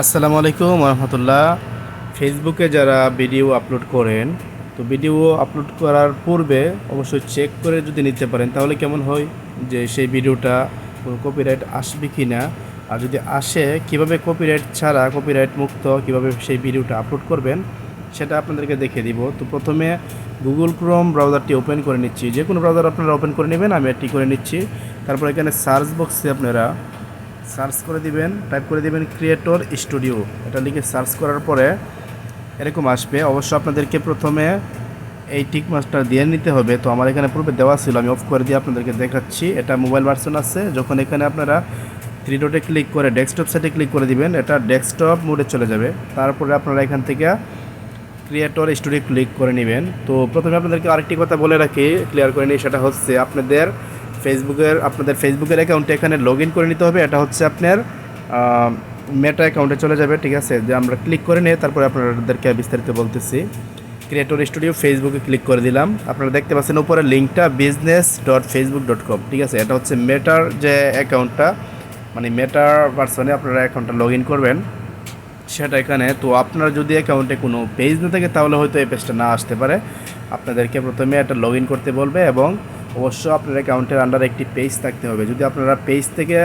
আসসালামু আলাইকুম রহমতুল্লাহ ফেসবুকে যারা ভিডিও আপলোড করেন, তো ভিডিও আপলোড করার পূর্বে অবশ্যই চেক করে যদি নিতে পারেন, তাহলে কেমন হয় যে সেই ভিডিওটা কপিরাইট আসবে কি না আর যদি আসে, কীভাবে কপিরাইট ছাড়া কপিরাইট মুক্ত কীভাবে সেই ভিডিওটা আপলোড করবেন, সেটা আপনাদেরকে দেখিয়ে দিব। তো প্রথমে গুগল ক্রোম ব্রাউজারটি ওপেন করে নিচ্ছি। যে কোনো ব্রাউজার আপনারা ওপেন করে নেবেন, আমি এটি করে নিচ্ছি। তারপর এখানে সার্চ বক্সে আপনারা সার্চ করে দিবেন, টাইপ করে দিবেন ক্রিয়েটর স্টুডিও। এটা লিখে সার্চ করার পরে এরকম আসবে। অবশ্য আপনাদেরকে প্রথমে এই টিক মাস্টার দিয়ে নিতে হবে। তো আমার এখানে পূর্বে দেওয়া ছিল, আমি অফ করে দিয়ে আপনাদেরকে দেখাচ্ছি। এটা মোবাইল ভার্সন আছে। যখন এখানে আপনারা থ্রি ডটে ক্লিক করে ডেস্কটপ সাইটে ক্লিক করে দিবেন, এটা ডেস্কটপ মোডে চলে যাবে। তারপরে আপনারা এখান থেকে ক্রিয়েটর স্টুডিও ক্লিক করে নেবেন। তো প্রথমে আপনাদেরকে আরেকটি কথা বলে রাখি ক্লিয়ার করে নিই, সেটা হচ্ছে আপনাদের ফেসবুকের, আপনাদের ফেসবুকের অ্যাকাউন্টে এখানে লগ করে নিতে হবে। এটা হচ্ছে আপনার মেটা অ্যাকাউন্টে চলে যাবে, ঠিক আছে? যে আমরা ক্লিক করে নিয়ে তারপরে আপনাদেরকে বিস্তারিত বলতেছি। ক্রিয়েটর স্টুডিও ফেসবুকে ক্লিক করে দিলাম। আপনারা দেখতে পাচ্ছেন উপরে লিঙ্কটা business dot Facebook dot com ঠিক আছে? এটা হচ্ছে মেটার যে অ্যাকাউন্টটা মানে মেটার পার্সনে আপনারা অ্যাকাউন্টটা লগ ইন করবেন। সেটা এখানে। তো আপনার যদি অ্যাকাউন্টে কোনো পেজ না থাকে, তাহলে হয়তো এই পেজটা না আসতে পারে। আপনাদেরকে প্রথমে একটা লগ করতে বলবে এবং অবশ্য আপনার অ্যাকাউন্টের আন্ডারে একটি পেজ থাকতে হবে। যদি আপনারা পেজ থেকে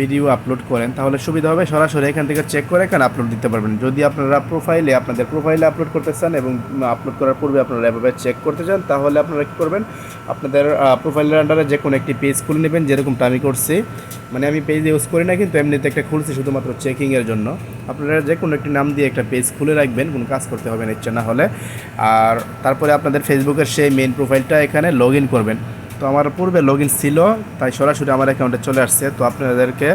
ভিডিও আপলোড করেন, তাহলে সুবিধা হবে। সরাসরি এখান থেকে চেক করে এখানে আপলোড দিতে পারবেন। যদি আপনারা প্রোফাইলে আপনাদের প্রোফাইলে আপলোড করতে চান এবং আপলোড করার পূর্বে আপনারা এভাবে চেক করতে চান, তাহলে আপনারা কী করবেন? আপনাদের প্রোফাইলের আন্ডারে যে কোনো একটি পেজ খুলে নেবেন, যেরকমটা আমি করছি। মানে আমি পেজ ইউজ করি না, কিন্তু এমনিতে একটা খুলছি শুধুমাত্র চেকিংয়ের জন্য। আপনারা যে কোনো একটি নাম দিয়ে একটা পেজ খুলে রাখবেন, কোনো কাজ করতে হবে না ইচ্ছা না হলে। আর তারপরে আপনাদের ফেসবুকের সেই মেন প্রোফাইলটা এখানে লগ ইন করবেন। তো আমার পূর্বে লগ ছিল, তাই সরাসরি আমার অ্যাকাউন্টে চলে আসছে। তো আপনাদেরকে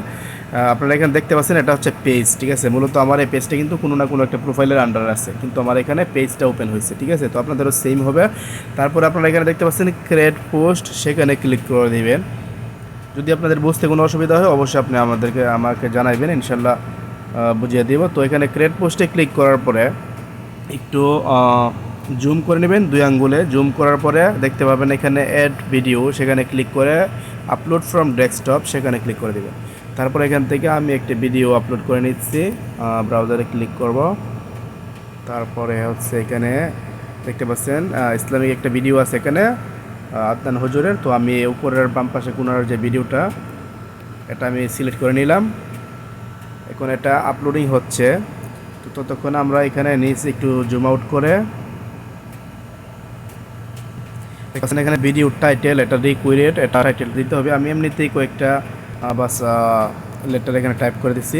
আপনারা এখানে দেখতে পাচ্ছেন, এটা হচ্ছে পেজ ঠিক আছে? মূলত আমার এই পেজটা কিন্তু কোনো না কোনো একটা প্রোফাইলের আন্ডার আছে। কিন্তু আমার এখানে পেজটা ওপেন হয়েছে, ঠিক আছে? তো আপনাদেরও সেম হবে। তারপরে আপনারা এখানে দেখতে পাচ্ছেন ক্রিয়েট পোস্ট সেখানে ক্লিক করে দিবেন। যদি আপনাদের বুঝতে কোনো অসুবিধা হয়, অবশ্যই আপনি আমাদেরকে, আমাকে জানাইবেন, ইনশাল্লাহ বুঝিয়ে দেব। তো এখানে ক্রিয়েট পোস্টে ক্লিক করার পরে, একটু জুম করে নেবেন দুই আঙ্গুলে। জুম করার পরে দেখতে পাবেন এখানে অ্যাড ভিডিও সেখানে ক্লিক করে আপলোড ফ্রম ডেস্কটপ সেখানে ক্লিক করে দেবেন। তারপর এখান থেকে আমি একটি ভিডিও আপলোড করে নিচ্ছি ব্রাউজারে ক্লিক করব। তারপরে হচ্ছে এখানে দেখতে পাচ্ছেন ইসলামিক একটা ভিডিও আছে এখানে আহ, আদনান হজুরের। তো আমি উপরের বাম পাশে কোনার যে ভিডিওটা এটা আমি সিলেক্ট করে নিলাম। এখন এটা আপলোডিং হচ্ছে। তো ততক্ষণ আমরা এখানে নিচে একটু জুম আউট করে দেখছেন এখানে ভিডিও টাইটেল এটা রিকুইরেট এটা টাইটেল দিতে হবে। আমি এমনিতেই কয়েকটা বাস লেটার এখানে টাইপ করে দিচ্ছি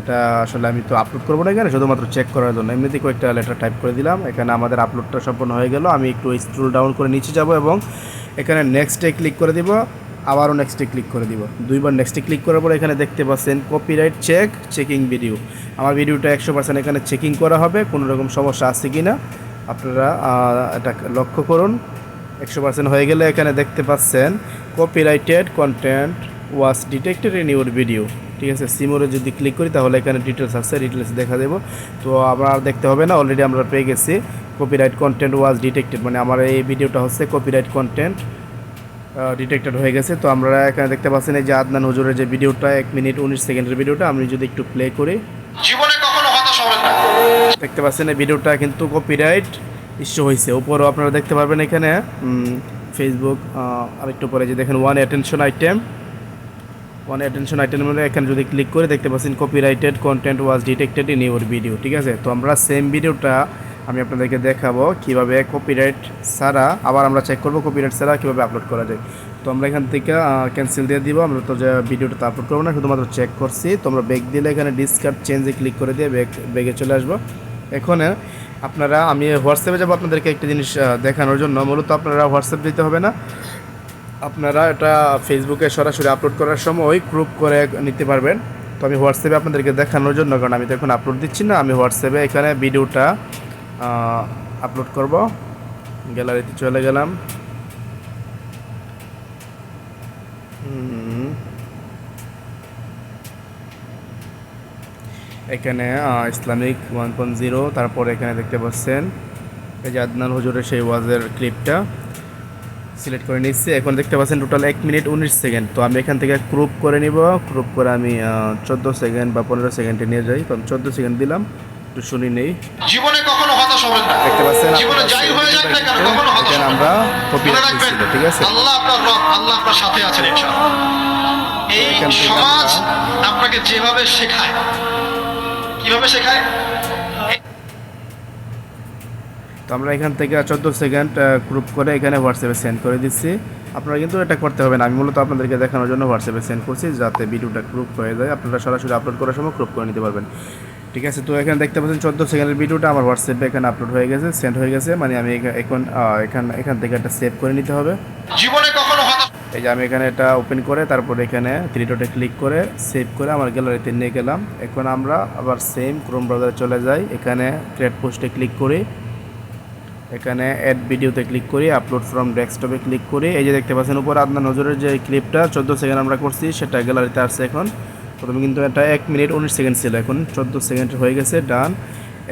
এটা আসলে আমি তো আপলোড করব না এখানে, শুধুমাত্র চেক করার জন্য। এমনিতে কয়েকটা লেটার টাইপ করে দিলাম। এখানে আমাদের আপলোডটা সম্পূর্ণ হয়ে গেল। আমি একটু স্ক্রল ডাউন করে নিচে যাব এবং এখানে নেক্সটে ক্লিক করে দিব। আবারও নেক্সটে ক্লিক করে দিব। দুইবার নেক্সটে ক্লিক করার পর এখানে দেখতে পাচ্ছেন কপিরাইট চেক চেকিং ভিডিও আমার ভিডিওটা একশো পার্সেন্ট এখানে চেকিং করা হবে। কোনো রকম সমস্যা আছে কি না আপনারা এটা লক্ষ্য করুন। একশো পার্সেন্ট হয়ে গেলে এখানে দেখতে পাচ্ছেন copyrighted content was detected in your video ঠিক আছে সিমোরে যদি ক্লিক করি তাহলে এখানে ডিটেলস আসছে ডিটেলস দেখা দেবো। তো আমরা আর দেখতে হবে না অলরেডি আমরা পেয়ে গেছি। কপিরাইট কন্টেন্ট ওয়াজ ডিটেক্টেড মানে আমার এই ভিডিওটা হচ্ছে কপিরাইট কন্টেন্ট ডিটেক্টেড হয়ে গেছে। তো আমরা এখানে দেখতে পাচ্ছেন এই যে আদনান হুজুরের যে ভিডিওটা এক মিনিট উনিশ সেকেন্ডের ভিডিওটা আমি যদি একটু প্লে করি। জীবনে কখনো হতাশ হবেন না। দেখতে পাচ্ছেন এই ভিডিওটা কিন্তু কপিরাইট ইস্যু হয়েছে। উপরও আপনারা দেখতে পারবেন এখানে ফেসবুক আরেকটু পরে যে দেখেন one attention item one attention item মানে এখানে যদি ক্লিক করে দেখতে পাচ্ছেন copyrighted content was detected in your video ঠিক আছে? তো আমরা সেম ভিডিওটা আমি আপনাদেরকে দেখাবো কীভাবে কপিরাইট ছাড়া, আবার আমরা চেক করব কপিরাইট ছাড়া কীভাবে আপলোড করা যায়। তো আমরা এখান থেকে ক্যান্সেল দিয়ে দিব, আমরা তো যে ভিডিওটা আপলোড করব না, শুধুমাত্র চেক করছি। তো আমরা ব্যাগ দিলে এখানে ডিসকার্ড চেঞ্জে ক্লিক করে দিয়ে ব্যাগ ব্যাগে চলে আসব। এখানে আপনারা, আমি হোয়াটসঅ্যাপে যাব আপনাদেরকে একটা জিনিস দেখানোর জন্য। মূলত আপনারা হোয়াটসঅ্যাপ দিতে হবে না। আপনারা এটা ফেসবুকে সরাসরি আপলোড করার সময় গ্রুপ করে নিতে পারবেন। তো আমি হোয়াটসঅ্যাপে আপনাদেরকে দেখানোর জন্য, কারণ আমি তো এখন আপলোড দিচ্ছি না, আমি হোয়াটসঅ্যাপে এখানে ভিডিওটা আপলোড করব। গ্যালারিতে চলে গেলাম। এখানে ইসলামিক ওয়ান পয়েন্ট জিরো তারপর এখানে দেখতে পাচ্ছেন এই যে আদনান হুজুরের সেই ওয়াজের ক্লিপটা। সিলেক্ট করে নিচ্ছি। এখন দেখতে পাচ্ছেন টোটাল এক মিনিট উনিশ সেকেন্ড। তো আমি এখান থেকে ক্রুপ করে নিব। ক্রুপ করে আমি চোদ্দ সেকেন্ড বা পনেরো সেকেন্ডে নিয়ে যাই। আমি চোদ্দ সেকেন্ড দিলাম। একটু শুনি নেই। জীবনে কখনো হতাশ হবেন না। দেখতে পাচ্ছেন জীবনে যাই হয়ে যাক না কেন কখনো হতাশ হবেন আমরা কপি রাখবেন ঠিক আছে? আল্লাহ আপনার রব আল্লাহ আপনার সাথে আছেন ইনশাআল্লাহ। এই সমাজ আপনাকে যেভাবে শেখায় কীভাবে শেখায়? তো আমরা এখান থেকে চোদ্দ সেকেন্ড গ্রুপ করে এখানে হোয়াটসঅ্যাপে সেন্ড করে দিচ্ছি। আপনারা কিন্তু এটা করতে হবে না আমি মূলত আপনাদেরকে দেখানোর জন্য হোয়াটসঅ্যাপে সেন্ড করছি যাতে ভিডিওটা গ্রুপ হয়ে যায়। আপনারা সরাসরি আপলোড করার সময় গ্রুপ করে নিতে পারবেন। ঠিক আছে তো এখানে দেখতে পাচ্ছেন চোদ্দ সেকেন্ডের ভিডিওটা আমার হোয়াটসঅ্যাপে এখানে আপলোড হয়ে গেছে সেন্ড হয়ে গেছে। মানে আমি এখন এখান এখান থেকে একটা সেভ করে নিতে হবে। এই যে আমি এখানে এটা ওপেন করে, তারপর এখানে থ্রি ডটে ক্লিক করে সেভ করে আমার গ্যালারিতে নিয়ে গেলাম। এখন আমরা আবার সেম ক্রোম ব্রাউজারে চলে যাই। এখানে ক্রিয়েট পোস্টে ক্লিক করি। এখানে অ্যাড ভিডিওতে ক্লিক করি আপলোড ফ্রম ডেস্কটপে ক্লিক করি। এই যে দেখতে পাচ্ছেন, উপর আপনার নজরের যে ক্লিপটা চোদ্দ সেকেন্ড আমরা করছি, সেটা গ্যালারিতে আসছে এখন। প্রথমে কিন্তু এটা এক মিনিট উনিশ সেকেন্ড ছিল, এখন চোদ্দ সেকেন্ড হয়ে গেছে ডান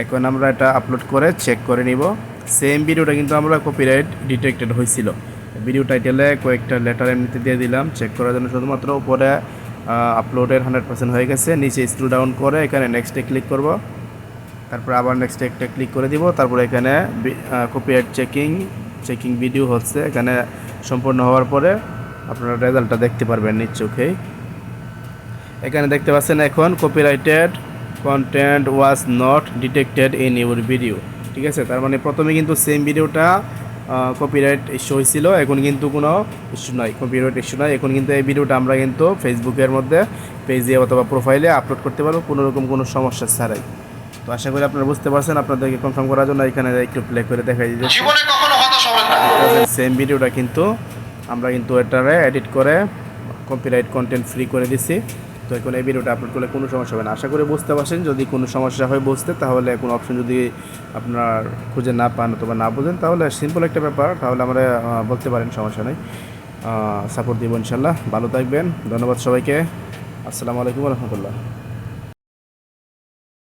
এখন আমরা এটা আপলোড করে চেক করে নিব। সেম ভিডিওটা কিন্তু আমরা কপিরাইট ডিটেক্টেড হয়েছিল। ভিডিও টাইটেলে কয়েকটা লেটার এমনিতে দিয়ে দিলাম চেক করার জন্য শুধুমাত্র উপরে আপলোডের হান্ড্রেড পার্সেন্ট হয়ে গেছে, নিচে স্ক্রল ডাউন করে এখানে নেক্সটে ক্লিক করব। তারপর আবার নেক্সট একটা ক্লিক করে দিব, তারপর এখানে কপিরাইট চেকিং চেকিং ভিডিও হচ্ছে, এখানে সম্পূর্ণ হওয়ার পরে আপনারা রেজাল্টটা দেখতে পারবেন নিজ চোখেই এখানে দেখতে পাচ্ছেন এখন copyrighted content was not detected in your video ঠিক আছে? তার মানে প্রথমে কিন্তু সেম ভিডিওটা কপিরাইট ইস্যু হয়েছিল এখন কিন্তু কোনো ইস্যু নাই কপিরাইট ইস্যু নাই। এখন কিন্তু এই ভিডিওটা আমরা কিন্তু ফেসবুকের মধ্যে পেজে অথবা প্রোফাইলে আপলোড করতে পারব কোনো রকম কোনো সমস্যা ছাড়াই। তো আশা করি আপনারা বুঝতে পারছেন আপনাদেরকে কনফার্ম করার জন্য এখানে একটু প্লে করে দেখাই দিচ্ছি সেম ভিডিওটা কিন্তু আমরা কিন্তু এটারে এডিট করে কপিরাইট কন্টেন্ট ফ্রি করে দিছি। তো এখন এই ভিডিওটা আপলোড করলে কোনো সমস্যা হবে না। আশা করে বুঝতে পারছেন। যদি কোনো সমস্যা হয় বুঝতে, তাহলে কোনো অপশন যদি আপনার খুঁজে না পান অথবা না বোঝেন, তাহলে সিম্পল একটা ব্যাপার। তাহলে আমরা বলতে পারেন সমস্যা নেই। সাপোর্ট দিব ইনশাল্লাহ। ভালো থাকবেন। ধন্যবাদ সবাইকে। আসসালামু আলাইকুম রহমতুল্লাহ।